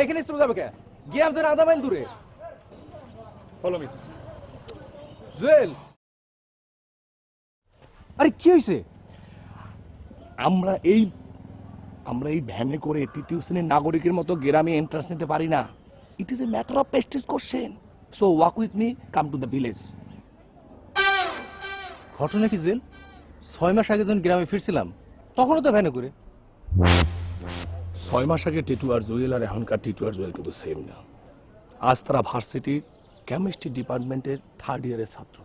এখানে স্টপ যাবে কে? গিয়ে আমাদের আধা মাইল দূরে। Follow me Jewel. আরে কি হয়েছে আমরা এই আমরা এই ভ্যানে করে তৃতীয় শ্রেণির নাগরিকের মতো গ্রামে এন্ট্রান্স নিতে পারি না। It is a matter of prestige question so walk with me come to the village ঘটনা কি জুয়েল? ছয় মাস আগে যখন গ্রামে ফিরছিলাম তখনও তো ভ্যানে করে ছয় মাস আগে টিটু আর জুয়েল আর এখনকার টিটু আর জুয়েল কিন্তু সেম না। আজ তারা ভার্সিটির কেমিস্ট্রি ডিপার্টমেন্টের থার্ড ইয়ারের ছাত্র।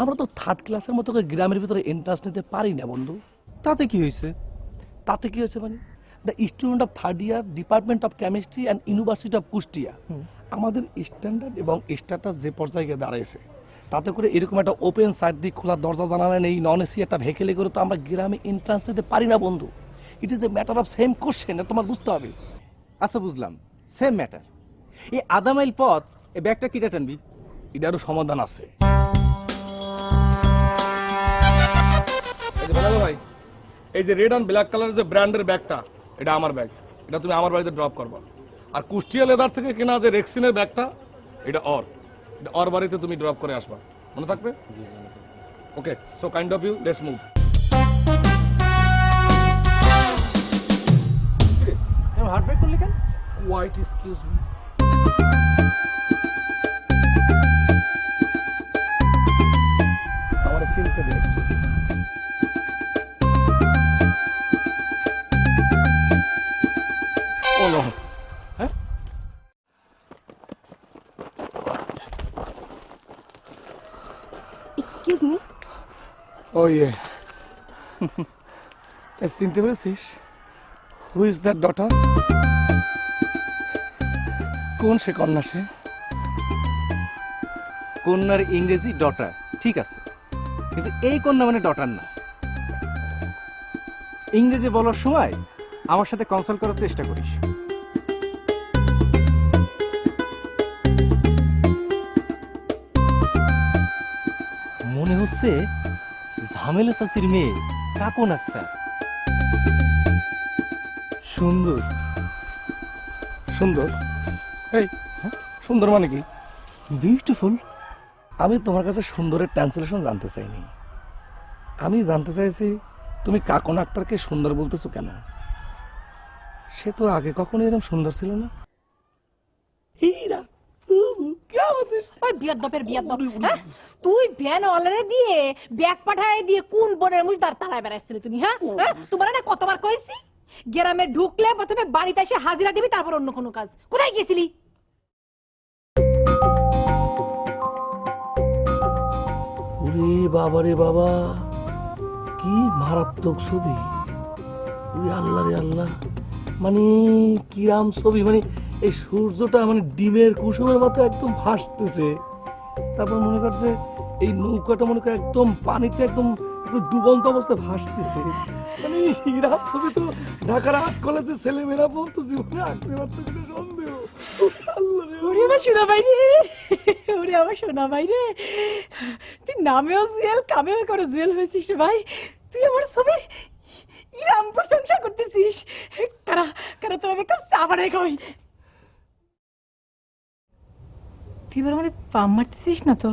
আমরা তো থার্ড ক্লাসের মতো গ্রামের ভিতরে এন্ট্রান্স নিতে পারি না বন্ধু। তাতে কি হয়েছে? তাতে কি হয়েছে মানে? The student of third year department of chemistry and university of Kushtia. আমাদের স্ট্যান্ডার্ড এবং স্ট্যাটাস যে পর্যায়ে গিয়ে দাঁড়াইছে তাতে করে এরকম একটা ওপেন সাইড দিয়ে খোলা দরজা জানালা নেই নন এসি একটা ভেকেলে করে তো আমরা গ্রামে এন্ট্রান্স নিতে পারি না বন্ধু। It is a matter of same question তোমার বুঝতে হবে। আচ্ছা বুঝলাম। সেম ম্যাটার এই আধা মাইল পথ এই ব্যাগটা কিটা টানবি? এটারও সমাধান আছে। ভাই এই যে রেড অ্যান্ড ব্ল্যাক কালারের যে ব্র্যান্ডের ব্যাগটা এটা আমার ব্যাগ। এটা তুমি আমার বাড়িতে ড্রপ করবা। আর কুষ্টিয়া লেদার থেকে কেনা যে রেক্সিনের ব্যাগটা এটা অর অর বাড়িতে তুমি ড্রপ করে আসবা। মনে থাকবে? Okay so kind of you let's move heart break করলি কেন? হোয়াইট এক্সকিউজ মি আমার চিনতে দে ও নো এক্সকিউজ মি ও ইয়ে চিনতে পেরেছিস হু ইজ দ্যাট ডটার কোন সে কন্যা সে? কন্যার ইংরেজি ডটার ঠিক আছে। কিন্তু এই কন্যা মানে ডটার না। ইংরেজি বলার সময় আমার সাথে কনসাল্ট করার চেষ্টা করিস। মনে হচ্ছে ঝামেলা চাষির মেয়ে কাকুন আক্তার সুন্দর। সুন্দর? এই সুন্দর মানে কি? বিউটিফুল আমি তোমার কাছে সুন্দরের ট্রান্সলেশন জানতে চাইনি। আমি জানতে চাইছি তুমি কাকন আক্তারকে সুন্দর বলতেছো কেন? সে তো আগে কখনো এরকম সুন্দর ছিল না। ওই হ্যাঁ? তুই ভ্যান অলারে দিয়ে ব্যাগ পাঠায় দিয়ে কোন বনের মুখ তালায় বেড়াইছিলি তুমি হ্যাঁ? হ্যাঁ? তোমার না কতবার কইছি? গ্রামে ঢুকলে প্রথমে বাড়িতে এসে হাজিরা দিবি তারপর অন্য কোনো কাজ। কোথায় গেছিলি ওরে বাবা রে বাবা কি মারাত্মক ছবি। ওরে আল্লাহ রে আল্লাহ মানে কিরাম ছবি মানে এই সূর্যটা মানে ডিমের কুসুমের মতো একদম ভাসতেছে। তারপর মনে করছে এই নৌকাটা মনে করে একদম পানিতে একদম একদম ডুবন্ত অবস্থায় ভাসতেছে। মানে হিরাম ছবি তো ঢাকার আর্ট কলেজের ছেলেমেয়েরা পর্যন্ত জীবনে আঁকতে পারতো কিনা সন্দেহ। ওরে আমার সোনা ওরে আমার সোনা তুই নামেও জুয়েল, কামেও করে জুয়েল হয়েছিস ভাই। তুই আমার ইরাম করতেছিস। কারা কারা তো আমি কাপ সাবারে তুই এবার আমার পাম মারতেছিস না তো?